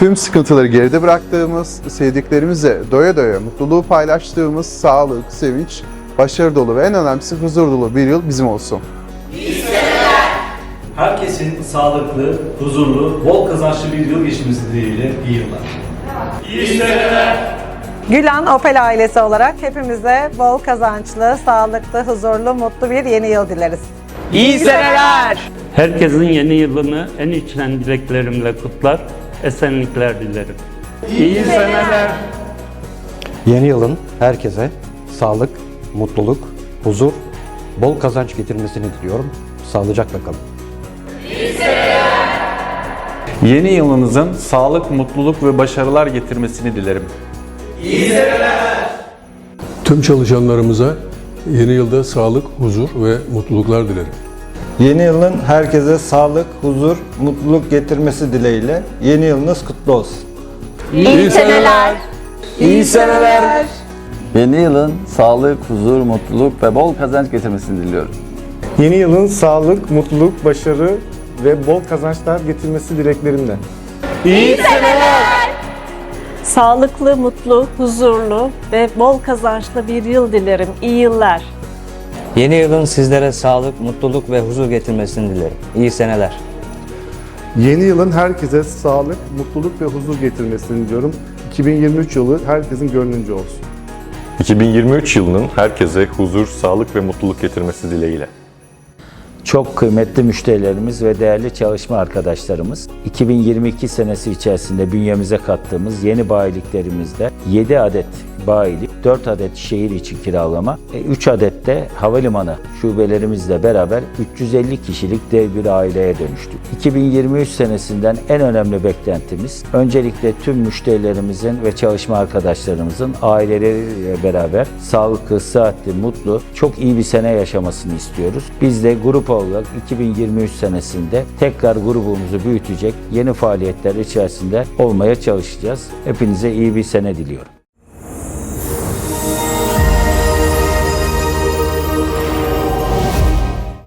Tüm sıkıntıları geride bıraktığımız, sevdiklerimizle doya doya mutluluğu paylaştığımız sağlık, sevinç, başarı dolu ve en önemlisi huzur dolu bir yıl bizim olsun. Herkesin sağlıklı, huzurlu, bol kazançlı bir yıl geçirmesi dileğiyle iyi yıllar. Gülen Opel ailesi olarak hepimize bol kazançlı, sağlıklı, huzurlu, mutlu bir yeni yıl dileriz. İyi seneler. Herkesin yeni yılını en içten dileklerimle kutlar, esenlikler dilerim. İyi seneler. Yeni yılın herkese sağlık, mutluluk, huzur, bol kazanç getirmesini diliyorum. Sağlıcakla kalın. Yeni yılınızın sağlık, mutluluk ve başarılar getirmesini dilerim. Tüm çalışanlarımıza yeni yılda sağlık, huzur ve mutluluklar dilerim. Yeni yılın herkese sağlık, huzur, mutluluk getirmesi dileğiyle yeni yılınız kutlu olsun. İyi seneler. İyi seneler. Yeni yılın sağlık, huzur, mutluluk ve bol kazanç getirmesini diliyorum. Yeni yılın sağlık, mutluluk, başarı ve bol kazançlar getirmesi dileklerimle. İyi seneler. Sağlıklı, mutlu, huzurlu ve bol kazançlı bir yıl dilerim. İyi yıllar. Yeni yılın sizlere sağlık, mutluluk ve huzur getirmesini dilerim. İyi seneler. Yeni yılın herkese sağlık, mutluluk ve huzur getirmesini diliyorum. 2023 yılı herkesin gönlünce olsun. 2023 yılının herkese huzur, sağlık ve mutluluk getirmesi dileğiyle. Çok kıymetli müşterilerimiz ve değerli çalışma arkadaşlarımız 2022 senesi içerisinde bünyemize kattığımız yeni bayiliklerimizde 7 adet bayilik, 4 adet şehir içi kiralama, 3 adet de havalimanı şubelerimizle beraber 350 kişilik dev bir aileye dönüştük. 2023 senesinden en önemli beklentimiz öncelikle tüm müşterilerimizin ve çalışma arkadaşlarımızın aileleriyle beraber sağlıklı, sıhhatli, mutlu, çok iyi bir sene yaşamasını istiyoruz. Biz de grup olarak 2023 senesinde tekrar grubumuzu büyütecek yeni faaliyetler içerisinde olmaya çalışacağız. Hepinize iyi bir sene diliyorum.